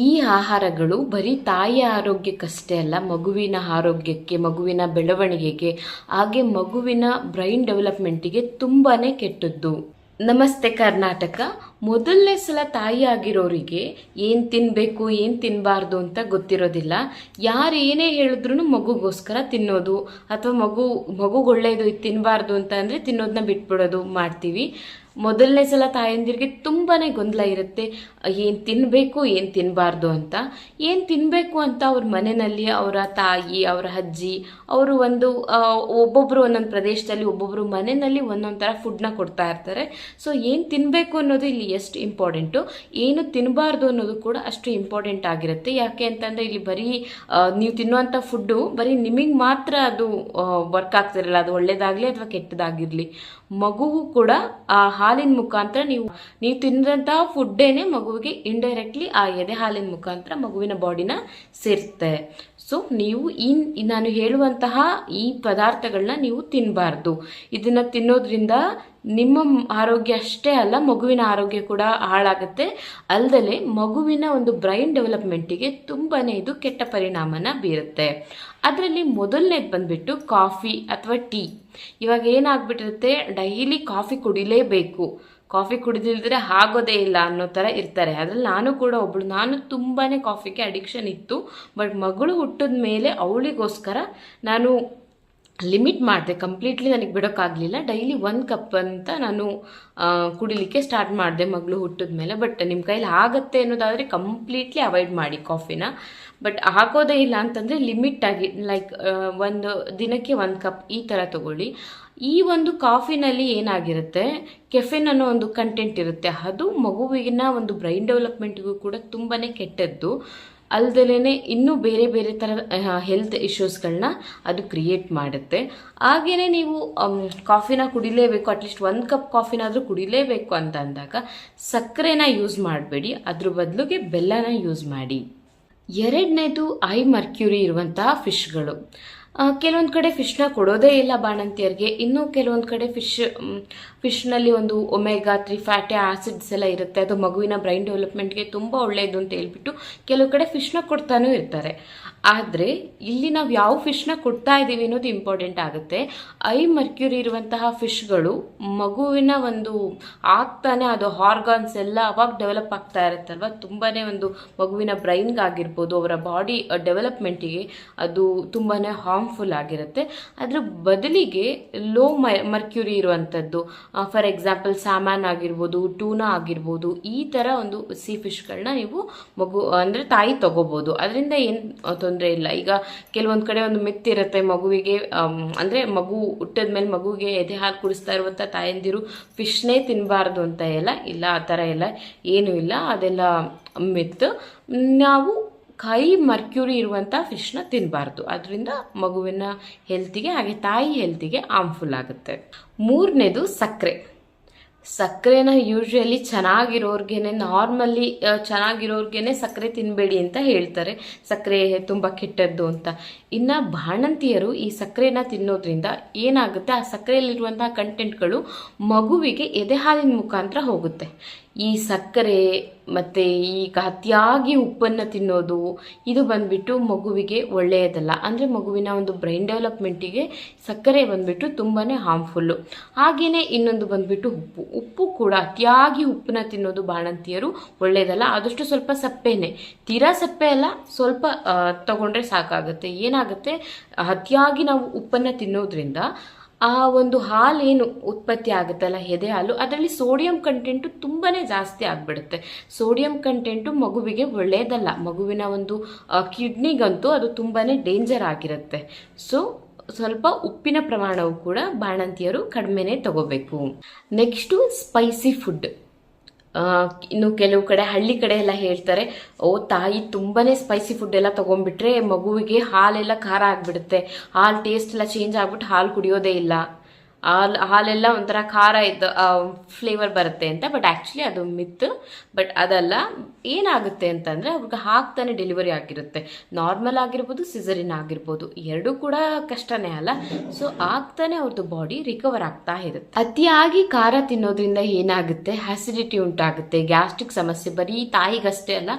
ಈ ಆಹಾರಗಳು ಬರೀ ತಾಯಿಯ ಆರೋಗ್ಯಕ್ಕಷ್ಟೇ ಅಲ್ಲ, ಮಗುವಿನ ಆರೋಗ್ಯಕ್ಕೆ, ಮಗುವಿನ ಬೆಳವಣಿಗೆಗೆ, ಹಾಗೆ ಮಗುವಿನ ಬ್ರೈನ್ ಡೆವಲಪ್ಮೆಂಟಿಗೆ ತುಂಬಾ ಕೆಟ್ಟದ್ದು. ನಮಸ್ತೆ ಕರ್ನಾಟಕ. ಮೊದಲನೇ ಸಲ ತಾಯಿ ಆಗಿರೋರಿಗೆ ಏನು ತಿನ್ನಬೇಕು ಏನು ತಿನ್ನಬಾರ್ದು ಅಂತ ಗೊತ್ತಿರೋದಿಲ್ಲ. ಯಾರು ಏನೇ ಹೇಳಿದ್ರು ಮಗುಗೋಸ್ಕರ ತಿನ್ನೋದು, ಅಥವಾ ಮಗು, ಮಗುಗೆ ಒಳ್ಳೆಯದು ಇದು ತಿನ್ನಬಾರ್ದು ಅಂತ ಅಂದರೆ ತಿನ್ನೋದನ್ನ ಬಿಟ್ಬಿಡೋದು ಮಾಡ್ತೀವಿ. ಮೊದಲನೇ ಸಲ ತಾಯಂದಿರಿಗೆ ತುಂಬಾ ಗೊಂದಲ ಇರುತ್ತೆ. ಏನು ತಿನ್ನಬೇಕು ಏನು ತಿನ್ನಬಾರ್ದು ಅಂತ. ಏನು ತಿನ್ನಬೇಕು ಅಂತ ಅವ್ರ ಮನೆಯಲ್ಲಿ ಅವರ ತಾಯಿ, ಅವರ ಅಜ್ಜಿ, ಅವರು ಒಂದು ಒಬ್ಬೊಬ್ಬರು ಒಂದೊಂದು ಪ್ರದೇಶದಲ್ಲಿ ಒಬ್ಬೊಬ್ಬರು ಮನೆಯಲ್ಲಿ ಒಂದೊಂದು ಥರ ಫುಡ್ನ ಕೊಡ್ತಾ ಇರ್ತಾರೆ. ಸೊ ಏನು ತಿನ್ನಬೇಕು ಅನ್ನೋದು ಇಲ್ಲಿ ಎಷ್ಟು ಇಂಪಾರ್ಟೆಂಟು ಏನು ತಿನ್ನಬಾರ್ದು ಅನ್ನೋದು ಕೂಡ ಅಷ್ಟು ಇಂಪಾರ್ಟೆಂಟ್ ಆಗಿರುತ್ತೆ. ಯಾಕೆ ಅಂತಂದರೆ ಇಲ್ಲಿ ಬರೀ ನೀವು ತಿನ್ನುವಂಥ ಫುಡ್ಡು ಬರೀ ನಿಮಗೆ ಮಾತ್ರ ಅದು ವರ್ಕ್ ಆಗ್ತಿರಲ್ಲ. ಅದು ಒಳ್ಳೇದಾಗಲಿ ಅಥವಾ ಕೆಟ್ಟದಾಗಿರಲಿ. ಮಗುವು ಕೂಡ ಆ ಹಾಲಿನ ಮುಖಾಂತರ ನೀವು ನೀವು ತಿಂದಂತಹ ಫುಡ್ಡೇನೆ ಮಗುವಿಗೆ ಇಂಡೈರೆಕ್ಟ್ಲಿ ಆ ಎದೆ ಹಾಲಿನ ಮುಖಾಂತರ ಮಗುವಿನ ಬಾಡಿನ ಸೇರಿಸುತ್ತೆ. ಸೊ ನೀವು ಈ, ನಾನು ಹೇಳುವಂತಹ ಈ ಪದಾರ್ಥಗಳನ್ನ ನೀವು ತಿನ್ನಬಾರ್ದು ಇದನ್ನ ತಿನ್ನೋದ್ರಿಂದ ನಿಮ್ಮ ಆರೋಗ್ಯ ಅಷ್ಟೇ ಅಲ್ಲ, ಮಗುವಿನ ಆರೋಗ್ಯ ಕೂಡ ಹಾಳಾಗುತ್ತೆ. ಅಲ್ಲದೆ ಮಗುವಿನ ಒಂದು ಬ್ರೈನ್ ಡೆವಲಪ್ಮೆಂಟಿಗೆ ತುಂಬಾ ಇದು ಕೆಟ್ಟ ಪರಿಣಾಮನ ಬೀರುತ್ತೆ. ಅದರಲ್ಲಿ ಮೊದಲನೇದು ಬಂದ್ಬಿಟ್ಟು ಕಾಫಿ ಅಥವಾ ಟೀ. ಇವಾಗ ಏನಾಗ್ಬಿಟ್ಟಿರುತ್ತೆ, ಡೈಲಿ ಕಾಫಿ ಕುಡಿಲೇಬೇಕು. ಕಾಫಿ ಕುಡಿದಿಲ್ದ್ರೆ ಆಗೋದೇ ಇಲ್ಲ ಅನ್ನೋ ಥರ ಇರ್ತಾರೆ. ಅದ್ರಲ್ಲಿ ನಾನು ಕೂಡ ಒಬ್ಬಳು ನಾನು ತುಂಬಾ ಕಾಫಿಗೆ ಅಡಿಕ್ಷನ್ ಇತ್ತು ಬಟ್ ಮಗಳು ಹುಟ್ಟಿದ ಮೇಲೆ ಅವಳಿಗೋಸ್ಕರ ನಾನು ಲಿಮಿಟ್ ಮಾಡಿದೆ. ಕಂಪ್ಲೀಟ್ಲಿ ನನಗೆ ಬಿಡೋಕ್ಕಾಗಲಿಲ್ಲ ಡೈಲಿ ಒಂದು ಕಪ್ ಅಂತ ನಾನು ಕುಡಿಲಿಕ್ಕೆ ಸ್ಟಾರ್ಟ್ ಮಾಡಿದೆ ಮಗಳು ಹುಟ್ಟಿದ ಮೇಲೆ ಬಟ್ ನಿಮ್ಮ ಕೈಲಿ ಆಗತ್ತೆ ಅನ್ನೋದಾದರೆ ಕಂಪ್ಲೀಟ್ಲಿ ಅವಾಯ್ಡ್ ಮಾಡಿ ಕಾಫಿನ. ಬಟ್ ಆಗೋದೇ ಇಲ್ಲ ಅಂತಂದರೆ ಲಿಮಿಟ್ ಆಗಿ ಲೈಕ್ ಒಂದು ದಿನಕ್ಕೆ ಒಂದು ಕಪ್ ಈ ಥರ ತಗೊಳ್ಳಿ. ಈ ಒಂದು ಕಾಫಿನಲ್ಲಿ ಏನಾಗಿರುತ್ತೆ? ಕೆಫೆನ್ ಅನ್ನೋ ಒಂದು ಕಂಟೆಂಟ್ ಇರುತ್ತೆ. ಅದು ಮಗುವಿನ ಒಂದು ಬ್ರೈನ್ ಡೆವಲಪ್ಮೆಂಟ್ಗೂ ಕೂಡ ತುಂಬಾ ಕೆಟ್ಟದ್ದು. ಅಲ್ದಲೇ ಇನ್ನೂ ಬೇರೆ ಬೇರೆ ಥರ ಹೆಲ್ತ್ ಇಶ್ಯೂಸ್ಗಳನ್ನ ಅದು ಕ್ರಿಯೇಟ್ ಮಾಡುತ್ತೆ. ಹಾಗೆಯೇ ನೀವು ಕಾಫಿನ ಕುಡಿಲೇಬೇಕು ಅಟ್ಲೀಸ್ಟ್ ಒಂದು ಕಪ್ ಕಾಫಿನಾದರೂ ಕುಡಿಲೇಬೇಕು ಅಂತ ಅಂದಾಗ ಸಕ್ಕರೆನ ಯೂಸ್ ಮಾಡಬೇಡಿ. ಅದ್ರ ಬದಲಿಗೆ ಬೆಲ್ಲನ ಯೂಸ್ ಮಾಡಿ. ಎರಡನೇದು ಐ ಮರ್ಕ್ಯೂರಿ ಇರುವಂತಹ ಫಿಶ್ಗಳು ಕೆಲವೊಂದು ಕಡೆ ಫಿಶ್ನ ಕೊಡೋದೇ ಇಲ್ಲ ಬಾಣಂತಿಯರಿಗೆ. ಇನ್ನು ಕೆಲವೊಂದು ಕಡೆ ಫಿಶ್ ಫಿಶ್ನಲ್ಲಿ ಒಂದು ಒಮೆಗಾ ತ್ರೀ ಫ್ಯಾಟಿ ಆಸಿಡ್ಸ್ ಎಲ್ಲ ಇರುತ್ತೆ. ಅದು ಮಗುವಿನ ಬ್ರೈನ್ ಡೆವಲಪ್ಮೆಂಟ್ಗೆ ತುಂಬ ಒಳ್ಳೆಯದು ಅಂತ ಹೇಳ್ಬಿಟ್ಟು ಕೆಲವು ಕಡೆ ಫಿಶ್ನ ಕೊಡ್ತಾನೂ ಇರ್ತಾರೆ. ಆದರೆ ಇಲ್ಲಿ ನಾವು ಯಾವ ಫಿಶ್ನ ಕೊಡ್ತಾ ಇದ್ದೀವಿ ಅನ್ನೋದು ಇಂಪಾರ್ಟೆಂಟ್ ಆಗುತ್ತೆ. ಐ ಮರ್ಕ್ಯೂರಿ ಇರುವಂತಹ ಫಿಶ್ಗಳು ಮಗುವಿನ ಒಂದು ಆಗ್ತಾನೆ ಅದು ಹಾರ್ಗಾನ್ಸ್ ಎಲ್ಲ ಅವಾಗ ಡೆವಲಪ್ ಆಗ್ತಾ ಇರುತ್ತಲ್ವ? ತುಂಬಾ ಒಂದು ಮಗುವಿನ ಬ್ರೈನ್ಗಾಗಿರ್ಬೋದು ಅವರ ಬಾಡಿ ಡೆವಲಪ್ಮೆಂಟಿಗೆ ಅದು ತುಂಬಾ ಹಾರ್ಮ್ಫುಲ್ ಆಗಿರುತ್ತೆ. ಅದರ ಬದಲಿಗೆ ಲೋ ಮರ್ಕ್ಯೂರಿ ಇರುವಂಥದ್ದು ಫಾರ್ ಎಕ್ಸಾಂಪಲ್ ಸಾಮಾನ್ ಆಗಿರ್ಬೋದು ಟೂನಾ ಆಗಿರ್ಬೋದು, ಈ ಥರ ಒಂದು ಸಿ ಫಿಶ್ಗಳನ್ನ ನೀವು ಮಗು, ಅಂದರೆ ತಾಯಿ ತಗೋಬೋದು. ಅದರಿಂದ ಏನು ತೊಂದರೆ ಇಲ್ಲ. ಈಗ ಕೆಲವೊಂದು ಕಡೆ ಒಂದು ಮಿತ್ ಇರುತ್ತೆ ಮಗುವಿಗೆ ಅಂದರೆ ಮಗು ಹುಟ್ಟಿದ ಮೇಲೆ ಮಗುವಿಗೆ ಎದೆ ಹಾಲು ಕುಡಿಸ್ತಾ ಇರುವಂಥ ತಾಯಂದಿರು ಫಿಶ್ನೇ ತಿನ್ನಬಾರ್ದು ಅಂತ ಎಲ್ಲ ಇಲ್ಲ, ಆ ಥರ ಎಲ್ಲ ಏನೂ ಇಲ್ಲ. ಅದೆಲ್ಲ ಮಿತ್. ನಾವು ಕೈ ಮರ್ಕ್ಯೂರಿ ಇರುವಂಥ ಫಿಶ್ನ ತಿನ್ನಬಾರ್ದು ಅದರಿಂದ ಮಗುವಿನ ಹೆಲ್ತಿಗೆ ಹಾಗೆ ತಾಯಿ ಹೆಲ್ತಿಗೆ ಹಾರ್ಮ್ಫುಲ್ ಆಗುತ್ತೆ. ಮೂರನೇದು ಸಕ್ಕರೆ ಸಕ್ಕರೆನ ಯೂಶ್ವಲಿ ಚೆನ್ನಾಗಿರೋರ್ಗೇನೆ ನಾರ್ಮಲಿ ಚೆನ್ನಾಗಿರೋರ್ಗೇನೆ ಸಕ್ಕರೆ ತಿನ್ನಬೇಡಿ ಅಂತ ಹೇಳ್ತಾರೆ. ಸಕ್ಕರೆ ತುಂಬ ಕೆಟ್ಟದ್ದು ಅಂತ. ಇನ್ನು ಬಾಣಂತಿಯರು ಈ ಸಕ್ಕರೆನ ತಿನ್ನೋದ್ರಿಂದ ಏನಾಗುತ್ತೆ? ಆ ಸಕ್ಕರೆಯಲ್ಲಿರುವಂಥ ಕಂಟೆಂಟ್ಗಳು ಮಗುವಿಗೆ ಎದೆ ಹಾಲಿನ ಮುಖಾಂತರ ಹೋಗುತ್ತೆ. ಈ ಸಕ್ಕರೆ ಮತ್ತು ಈಗ ಅತಿಯಾಗಿ ಉಪ್ಪನ್ನು ತಿನ್ನೋದು, ಇದು ಬಂದ್ಬಿಟ್ಟು ಮಗುವಿಗೆ ಒಳ್ಳೆಯದಲ್ಲ. ಅಂದರೆ ಮಗುವಿನ ಒಂದು ಬ್ರೈನ್ ಡೆವಲಪ್ಮೆಂಟಿಗೆ ಸಕ್ಕರೆ ಬಂದುಬಿಟ್ಟು ತುಂಬಾ ಹಾರ್ಮ್ಫುಲ್ಲು ಹಾಗೆಯೇ ಇನ್ನೊಂದು ಬಂದ್ಬಿಟ್ಟು ಉಪ್ಪು. ಉಪ್ಪು ಕೂಡ ಅತಿಯಾಗಿ ಉಪ್ಪನ್ನ ತಿನ್ನೋದು ಬಾಣಂತಿಯರು ಒಳ್ಳೆಯದಲ್ಲ. ಆದಷ್ಟು ಸ್ವಲ್ಪ ಸಪ್ಪೆನೇ. ತೀರಾ ಸಪ್ಪೆ ಅಲ್ಲ, ಸ್ವಲ್ಪ ತಗೊಂಡ್ರೆ ಸಾಕಾಗುತ್ತೆ. ಏನಾಗುತ್ತೆ? ಅತಿಯಾಗಿ ನಾವು ಉಪ್ಪನ್ನು ತಿನ್ನೋದ್ರಿಂದ ಆ ಒಂದು ಹಾಲೇನು ಉತ್ಪತ್ತಿ ಆಗುತ್ತಲ್ಲ, ಎದೆ ಹಾಲು, ಅದರಲ್ಲಿ ಸೋಡಿಯಂ ಕಂಟೆಂಟು ತುಂಬಾ ಜಾಸ್ತಿ ಆಗಿಬಿಡುತ್ತೆ. ಸೋಡಿಯಂ ಕಂಟೆಂಟು ಮಗುವಿಗೆ ಒಳ್ಳೆಯದಲ್ಲ. ಮಗುವಿನ ಒಂದು ಕಿಡ್ನಿಗಂತೂ ಅದು ತುಂಬಾ ಡೇಂಜರ್ ಆಗಿರುತ್ತೆ. ಸೊ ಸ್ವಲ್ಪ ಉಪ್ಪಿನ ಪ್ರಮಾಣವು ಕೂಡ ಬಾಣಂತಿಯರು ಕಡಿಮೆನೇ ತಗೋಬೇಕು. ನೆಕ್ಸ್ಟು ಸ್ಪೈಸಿ ಫುಡ್ ಇನ್ನು ಕೆಲವು ಕಡೆ ಹಳ್ಳಿ ಕಡೆ ಎಲ್ಲ ಹೇಳ್ತಾರೆ, ಓ, ತಾಯಿ ತುಂಬಾನೇ ಸ್ಪೈಸಿ ಫುಡ್ ಎಲ್ಲ ತಗೊಂಡ್ಬಿಟ್ರೆ ಮಗುವಿಗೆ ಹಾಲೆಲ್ಲ ಖಾರ ಆಗಿಬಿಡುತ್ತೆ. ಹಾಲು ಟೇಸ್ಟ್ ಎಲ್ಲ ಚೇಂಜ್ ಆಗ್ಬಿಟ್ಟು ಹಾಲು ಕುಡಿಯೋದೇ ಇಲ್ಲ. ಹಾಲು, ಹಾಲೆಲ್ಲ ಒಂಥರ ಖಾರ ಇದ್ದ ಫ್ಲೇವರ್ ಬರುತ್ತೆ ಅಂತ ಬಟ್ ಆ್ಯಕ್ಚುಲಿ ಅದು ಮಿತ್ ಬಟ್ ಅದಲ್ಲ, ಏನಾಗುತ್ತೆ ಅಂತಂದರೆ ಅವ್ರಿಗೆ ಹಾಕ್ತಾನೆ ಡೆಲಿವರಿ ಆಗಿರುತ್ತೆ. ನಾರ್ಮಲ್ ಆಗಿರ್ಬೋದು ಸಿಸರಿನ್ ಆಗಿರ್ಬೋದು, ಎರಡೂ ಕೂಡ ಕಷ್ಟನೇ ಅಲ್ಲ. ಸೊ ಆಗ್ತಾನೆ ಅವ್ರದ್ದು ಬಾಡಿ ರಿಕವರ್ ಆಗ್ತಾ ಇರುತ್ತೆ. ಅತಿಯಾಗಿ ಖಾರ ತಿನ್ನೋದ್ರಿಂದ ಏನಾಗುತ್ತೆ? ಆಸಿಡಿಟಿ ಉಂಟಾಗುತ್ತೆ ಗ್ಯಾಸ್ಟ್ರಿಕ್ ಸಮಸ್ಯೆ, ಬರೀ ತಾಯಿಗಷ್ಟೇ ಅಲ್ಲ,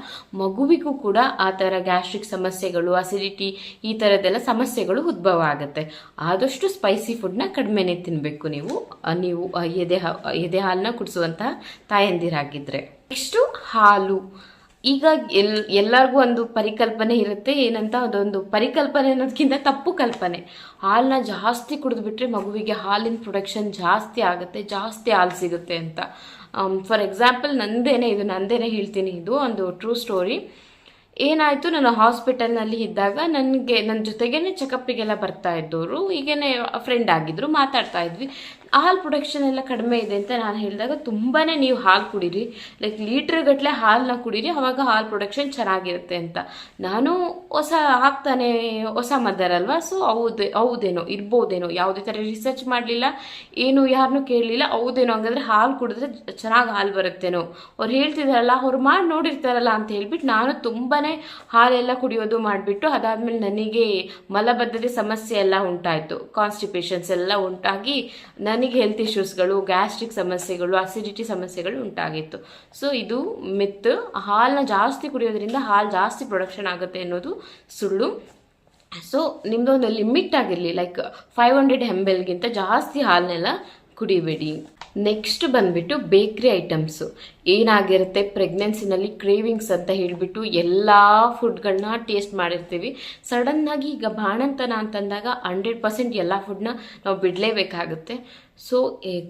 ಮಗುವಿಗೂ ಕೂಡ ಆ ಥರ ಗ್ಯಾಸ್ಟ್ರಿಕ್ ಸಮಸ್ಯೆಗಳು ಅಸಿಡಿಟಿ ಈ ಥರದ್ದೆಲ್ಲ ಸಮಸ್ಯೆಗಳು ಉದ್ಭವ ಆಗುತ್ತೆ. ಆದಷ್ಟು ಸ್ಪೈಸಿ ಫುಡ್ನ ಕಡಿಮೆನೇ ತಿನ್ನಬೇಕು ನೀವು. ನೀವು ಎದೆ ಎದೆ ಹಾಲನ್ನ ಕುಡಿಸುವಂತಹ ತಾಯಂದಿರಾಗಿದ್ರೆ. ನೆಕ್ಸ್ಟು ಹಾಲು. ಈಗ ಎಲ್, ಎಲ್ಲರಿಗೂ ಒಂದು ಪರಿಕಲ್ಪನೆ ಇರುತ್ತೆ. ಏನಂತ, ಅದೊಂದು ಪರಿಕಲ್ಪನೆ ಅನ್ನೋದಕ್ಕಿಂತ ತಪ್ಪು ಕಲ್ಪನೆ. ಹಾಲನ್ನ ಜಾಸ್ತಿ ಕುಡಿದ್ಬಿಟ್ರೆ ಮಗುವಿಗೆ ಹಾಲಿನ ಪ್ರೊಡಕ್ಷನ್ ಜಾಸ್ತಿ ಆಗುತ್ತೆ, ಜಾಸ್ತಿ ಹಾಲು ಸಿಗುತ್ತೆ ಅಂತ. ಫಾರ್ ಎಕ್ಸಾಂಪಲ್ ನಂದೇನೆ, ಇದು ನಂದೇನೆ ಹೇಳ್ತೀನಿ. ಇದು ಒಂದು ಟ್ರೂ ಸ್ಟೋರಿ ಏನಾಯಿತು? ನಾನು ಹಾಸ್ಪಿಟಲ್ನಲ್ಲಿ ಇದ್ದಾಗ ನನಗೆ ನನ್ನ ಜೊತೆಗೇನೆ ಚೆಕಪ್ಪಿಗೆಲ್ಲ ಬರ್ತಾ ಇದ್ದವರು ಈಗೇನೆ ಫ್ರೆಂಡ್ ಆಗಿದ್ರು, ಮಾತಾಡ್ತಾ ಇದ್ವಿ. ಹಾಲು ಪ್ರೊಡಕ್ಷನ್ ಎಲ್ಲ ಕಡಿಮೆ ಇದೆ ಅಂತ ನಾನು ಹೇಳಿದಾಗ ತುಂಬಾ ನೀವು ಹಾಲು ಕುಡೀರಿ. ಲೈಕ್ ಲೀಟ್ರ್ ಗಟ್ಟಲೆ ಹಾಲನ್ನ ಕುಡೀರಿ, ಅವಾಗ ಹಾಲು ಪ್ರೊಡಕ್ಷನ್ ಚೆನ್ನಾಗಿರುತ್ತೆ ಅಂತ. ನಾನು ಹೊಸ ಹಾಕ್ತಾನೆ ಹೊಸ ಮದರ್ ಅಲ್ವಾ? ಸೊ ಹೌದು, ಹೌದೇನೋ, ಇರ್ಬೋದೇನೋ, ಯಾವುದೇ ಥರ ರಿಸರ್ಚ್ ಮಾಡಲಿಲ್ಲ, ಏನು ಯಾರನ್ನೂ ಕೇಳಲಿಲ್ಲ, ಹೌದೇನೋ ಹಂಗಂದ್ರೆ ಹಾಲು ಕುಡಿದ್ರೆ ಚೆನ್ನಾಗಿ ಹಾಲು ಬರುತ್ತೇನೋ. ಅವ್ರು ಹೇಳ್ತಿದಾರಲ್ಲ, ಅವ್ರು ಮಾಡಿ ನೋಡಿರ್ತಾರಲ್ಲ ಅಂತ ಹೇಳ್ಬಿಟ್ಟು ನಾನು ತುಂಬಾ ಹಾಲೆಲ್ಲ ಕುಡಿಯೋದು ಮಾಡಿಬಿಟ್ಟು ಅದಾದಮೇಲೆ ನನಗೆ ಮಲಬದ್ಧತೆ ಸಮಸ್ಯೆ ಎಲ್ಲ ಉಂಟಾಯಿತು. ಕಾನ್ಸ್ಟಿಪೇಷನ್ಸ್ ಎಲ್ಲ ಉಂಟಾಗಿ ನನಗೆ ಹೆಲ್ತ್ ಇಶ್ಯೂಸ್ಗಳು ಗ್ಯಾಸ್ಟ್ರಿಕ್ ಸಮಸ್ಯೆಗಳು ಅಸಿಡಿಟಿ ಸಮಸ್ಯೆಗಳು ಉಂಟಾಗಿತ್ತು. ಸೊ ಇದು ಮಿತ್ ಹಾಲನ್ನ ಜಾಸ್ತಿ ಕುಡಿಯೋದ್ರಿಂದ ಹಾಲು ಜಾಸ್ತಿ ಪ್ರೊಡಕ್ಷನ್ ಆಗುತ್ತೆ ಅನ್ನೋದು ಸುಳ್ಳು. ಸೊ ನಿಮ್ದು ಒಂದು ಲಿಮಿಟ್ ಆಗಿರಲಿ ಲೈಕ್ ಫೈವ್ ಹಂಡ್ರೆಡ್ ಎಂ ಜಾಸ್ತಿ ಹಾಲನ್ನೆಲ್ಲ ಕುಡಿಬೇಡಿ. ನೆಕ್ಸ್ಟ್ ಬಂದ್ಬಿಟ್ಟು ಬೇಕ್ರಿ ಐಟಮ್ಸು ಏನಾಗಿರುತ್ತೆ ಪ್ರೆಗ್ನೆನ್ಸಿನಲ್ಲಿ ಕ್ರೇವಿಂಗ್ಸ್ ಅಂತ ಹೇಳಿಬಿಟ್ಟು ಎಲ್ಲ ಫುಡ್ಗಳನ್ನ ಟೇಸ್ಟ್ ಮಾಡಿರ್ತೀವಿ. ಸಡನ್ನಾಗಿ ಈಗ ಬಾಣಂತನ ಅಂತಂದಾಗ ಹಂಡ್ರೆಡ್ ಪರ್ಸೆಂಟ್ ಎಲ್ಲ ಫುಡ್ನ ನಾವು ಬಿಡಲೇಬೇಕಾಗುತ್ತೆ. ಸೊ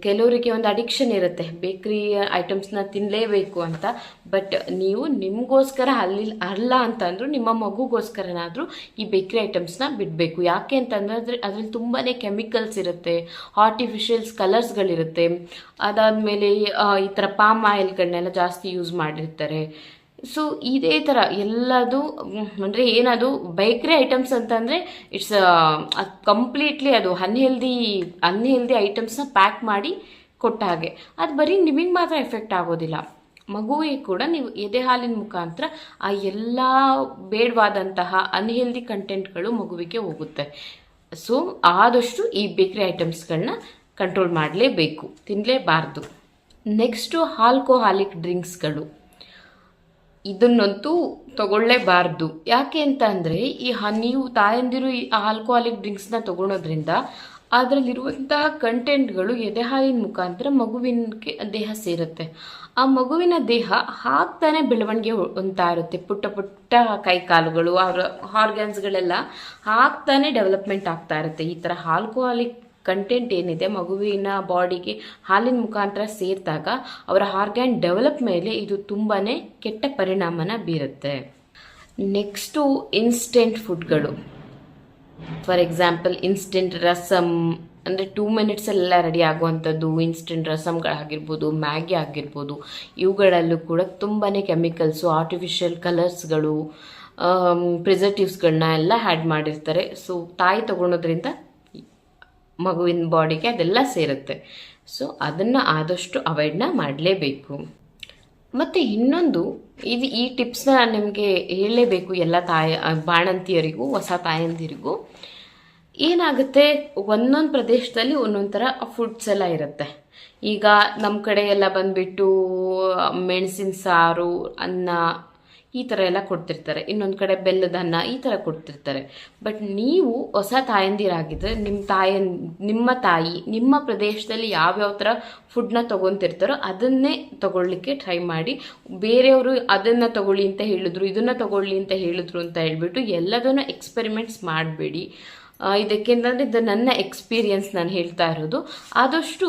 ಕೆಲವರಿಗೆ ಒಂದು ಅಡಿಕ್ಷನ್ ಇರುತ್ತೆ. ಬೇಕ್ರಿ ಐಟಮ್ಸ್ನ ತಿನ್ನಲೇಬೇಕು ಅಂತ. ಬಟ್ ನೀವು ನಿಮಗೋಸ್ಕರ ಅಲ್ಲಿ, ಅಲ್ಲ ಅಂತಂದ್ರು, ನಿಮ್ಮ ಮಗುಗೋಸ್ಕರನಾದರೂ ಈ ಬೇಕ್ರಿ ಐಟಮ್ಸ್ನ ಬಿಡಬೇಕು. ಯಾಕೆ ಅಂತಂದ್ರೆ ಅದ್ರಲ್ಲಿ ತುಂಬಾ ಕೆಮಿಕಲ್ಸ್ ಇರುತ್ತೆ. ಆರ್ಟಿಫಿಷಿಯಲ್ಸ್ ಕಲರ್ಸ್ಗಳಿರುತ್ತೆ ಅದಾದಮೇಲೆ ಈ ಥರ ಪಾಮ್ ಆಯಿಲ್ಗಳನ್ನೆಲ್ಲ ಜಾಸ್ತಿ ಯೂಸ್ ಮಾಡಿರ್ತಾರೆ. ಸೊ ಇದೇ ಥರ ಎಲ್ಲದು, ಅಂದರೆ ಏನದು ಬೇಕ್ರಿ ಐಟಮ್ಸ್ ಅಂತಂದರೆ ಇಟ್ಸ್ ಕಂಪ್ಲೀಟ್ಲಿ ಅದು ಅನ್ಹೆಲ್ದಿ ಅನ್ಹೆಲ್ದಿ ಐಟಮ್ಸ್ನ ಪ್ಯಾಕ್ ಮಾಡಿ ಕೊಟ್ಟ ಹಾಗೆ. ಅದು ಬರೀ ನಿಮಗೆ ಮಾತ್ರ ಎಫೆಕ್ಟ್ ಆಗೋದಿಲ್ಲ. ಮಗುವಿಗೆ ಕೂಡ ನೀವು ಎದೆ ಹಾಲಿನ ಮುಖಾಂತರ ಆ ಎಲ್ಲ ಬೇಡವಾದಂತಹ ಅನ್ಹೆಲ್ದಿ ಕಂಟೆಂಟ್ಗಳು ಮಗುವಿಗೆ ಹೋಗುತ್ತೆ. ಸೊ ಆದಷ್ಟು ಈ ಬೇಕ್ರಿ ಐಟಮ್ಸ್ಗಳನ್ನ ಕಂಟ್ರೋಲ್ ಮಾಡಲೇಬೇಕು. ತಿನ್ನಲೇಬಾರ್ದು ನೆಕ್ಸ್ಟು ಆಲ್ಕೋಹಾಲಿಕ್ ಡ್ರಿಂಕ್ಸ್ಗಳು. ಇದನ್ನಂತೂ ತಗೊಳ್ಳೇಬಾರ್ದು. ಯಾಕೆ ಅಂತ ಅಂದರೆ, ಈ ನೀವು ತಾಯಂದಿರು ಈ ಆಲ್ಕೋಹಾಲಿಕ್ ಡ್ರಿಂಕ್ಸ್ನ ತಗೊಳೋದ್ರಿಂದ ಅದರಲ್ಲಿರುವಂತಹ ಕಂಟೆಂಟ್ಗಳು ಎದೆಹಾಲಿನ ಮುಖಾಂತರ ಮಗುವಿನ ದೇಹ ಸೇರುತ್ತೆ. ಆ ಮಗುವಿನ ದೇಹ ಹಾಕ್ತಾನೆ ಬೆಳವಣಿಗೆ ಹೊಂತಾ ಇರುತ್ತೆ. ಪುಟ್ಟ ಪುಟ್ಟ ಕೈಕಾಲುಗಳು, ಅವರ ಹಾರ್ಗನ್ಸ್ಗಳೆಲ್ಲ ಹಾಕ್ತಾನೆ ಡೆವಲಪ್ಮೆಂಟ್ ಆಗ್ತಾ ಇರುತ್ತೆ. ಈ ಥರ ಆಲ್ಕೋಹಾಲಿಕ್ ಕಂಟೆಂಟ್ ಏನಿದೆ, ಮಗುವಿನ ಬಾಡಿಗೆ ಹಾಲಿನ ಮುಖಾಂತರ ಸೇರಿದಾಗ ಅವರ ಆರ್ಗ್ಯಾನ್ ಡೆವಲಪ್ ಮೇಲೆ ಇದು ತುಂಬಾ ಕೆಟ್ಟ ಪರಿಣಾಮನ ಬೀರುತ್ತೆ. ನೆಕ್ಸ್ಟು ಇನ್ಸ್ಟೆಂಟ್ ಫುಡ್ಗಳು ಫಾರ್ ಎಕ್ಸಾಂಪಲ್ ಇನ್ಸ್ಟೆಂಟ್ ರಸಮ್ ಅಂದರೆ ಟೂ ಮಿನಿಟ್ಸಲ್ಲೆಲ್ಲ ರೆಡಿ ಆಗುವಂಥದ್ದು ಇನ್ಸ್ಟೆಂಟ್ ರಸಮ್ಗಳಾಗಿರ್ಬೋದು ಮ್ಯಾಗಿ ಆಗಿರ್ಬೋದು, ಇವುಗಳಲ್ಲೂ ಕೂಡ ತುಂಬಾ ಕೆಮಿಕಲ್ಸು ಆರ್ಟಿಫಿಷಿಯಲ್ ಕಲರ್ಸ್ಗಳು ಪ್ರಿಸರ್ಟಿವ್ಸ್ಗಳನ್ನ ಎಲ್ಲ ಆ್ಯಡ್ ಮಾಡಿರ್ತಾರೆ. ಸೊ ತಾಯಿ ತಗೊಳೋದ್ರಿಂದ ಮಗುವಿನ ಬಾಡಿಗೆ ಅದೆಲ್ಲ ಸೇರುತ್ತೆ. ಸೊ ಅದನ್ನು ಆದಷ್ಟು ಅವಾಯ್ಡ್ನ ಮಾಡಲೇಬೇಕು. ಮತ್ತು ಇನ್ನೊಂದು, ಇದು ಈ ಟಿಪ್ಸ್ನ ನಿಮಗೆ ಹೇಳಲೇಬೇಕು ಎಲ್ಲ ತಾಯ ಬಾಣಂತಿಯರಿಗೂ, ಹೊಸ ತಾಯಂದಿರಿಗೂ. ಏನಾಗುತ್ತೆ? ಒಂದೊಂದು ಪ್ರದೇಶದಲ್ಲಿ ಒಂದೊಂದು ಥರ ಫುಡ್ಸ್ ಎಲ್ಲ ಇರುತ್ತೆ. ಈಗ ನಮ್ಮ ಕಡೆ ಎಲ್ಲ ಬಂದುಬಿಟ್ಟು ಮೆಣಸಿನ ಸಾರು, ಅನ್ನ ಈ ಥರ ಎಲ್ಲ ಕೊಡ್ತಿರ್ತಾರೆ. ಇನ್ನೊಂದು ಕಡೆ ಬೆಲ್ಲದ ಅನ್ನ ಈ ಥರ ಕೊಡ್ತಿರ್ತಾರೆ. ಬಟ್ ನೀವು ಹೊಸ ತಾಯಂದಿರಾಗಿದ್ದರೆ ನಿಮ್ಮ ತಾಯನ್, ನಿಮ್ಮ ತಾಯಿ, ನಿಮ್ಮ ಪ್ರದೇಶದಲ್ಲಿ ಯಾವ್ಯಾವ ಥರ ಫುಡ್ನ ತೊಗೊತಿರ್ತಾರೋ ಅದನ್ನೇ ತಗೊಳ್ಳಿಕ್ಕೆ ಟ್ರೈ ಮಾಡಿ. ಬೇರೆಯವರು ಅದನ್ನು ತಗೊಳ್ಳಿ ಅಂತ ಹೇಳಿದ್ರು, ಇದನ್ನು ತಗೊಳ್ಳಿ ಅಂತ ಹೇಳಿದ್ರು ಅಂತ ಹೇಳ್ಬಿಟ್ಟು ಎಲ್ಲದನ್ನು ಎಕ್ಸ್ಪೆರಿಮೆಂಟ್ಸ್ ಮಾಡಬೇಡಿ. ಇದಕ್ಕೆಂತಂದರೆ ಇದು ನನ್ನ ಎಕ್ಸ್ಪೀರಿಯನ್ಸ್ ನಾನು ಹೇಳ್ತಾ ಇರೋದು. ಆದಷ್ಟು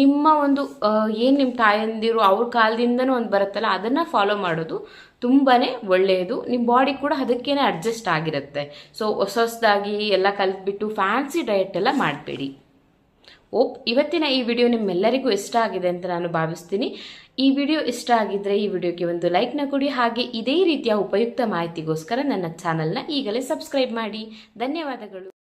ನಿಮ್ಮ ಒಂದು ಏನು ನಿಮ್ಮ ತಾಯಂದಿರು ಅವ್ರ ಕಾಲದಿಂದನೂ ಒಂದು ಬರುತ್ತಲ್ಲ, ಅದನ್ನು ಫಾಲೋ ಮಾಡೋದು ತುಂಬಾ ಒಳ್ಳೆಯದು. ನಿಮ್ಮ ಬಾಡಿ ಕೂಡ ಅದಕ್ಕೇನೆ ಅಡ್ಜಸ್ಟ್ ಆಗಿರುತ್ತೆ. ಸೊ ಹೊಸ ಹೊಸದಾಗಿ ಎಲ್ಲ ಕಲಿತ್ಬಿಟ್ಟು ಫ್ಯಾನ್ಸಿ ಡಯಟ್ ಎಲ್ಲ ಮಾಡಬೇಡಿ. ಓಪ್, ಇವತ್ತಿನ ಈ ವಿಡಿಯೋ ನಿಮ್ಮೆಲ್ಲರಿಗೂ ಇಷ್ಟ ಆಗಿದೆ ಅಂತ ನಾನು ಭಾವಿಸ್ತೀನಿ. ಈ ವಿಡಿಯೋ ಇಷ್ಟ ಆಗಿದ್ದರೆ ಈ ವಿಡಿಯೋಗೆ ಒಂದು ಲೈಕ್ನ ಕೊಡಿ, ಹಾಗೆ ಇದೇ ರೀತಿಯ ಉಪಯುಕ್ತ ಮಾಹಿತಿಗೋಸ್ಕರ ನನ್ನ ಚಾನೆಲ್ನ ಈಗಲೇ ಸಬ್ಸ್ಕ್ರೈಬ್ ಮಾಡಿ. ಧನ್ಯವಾದಗಳು.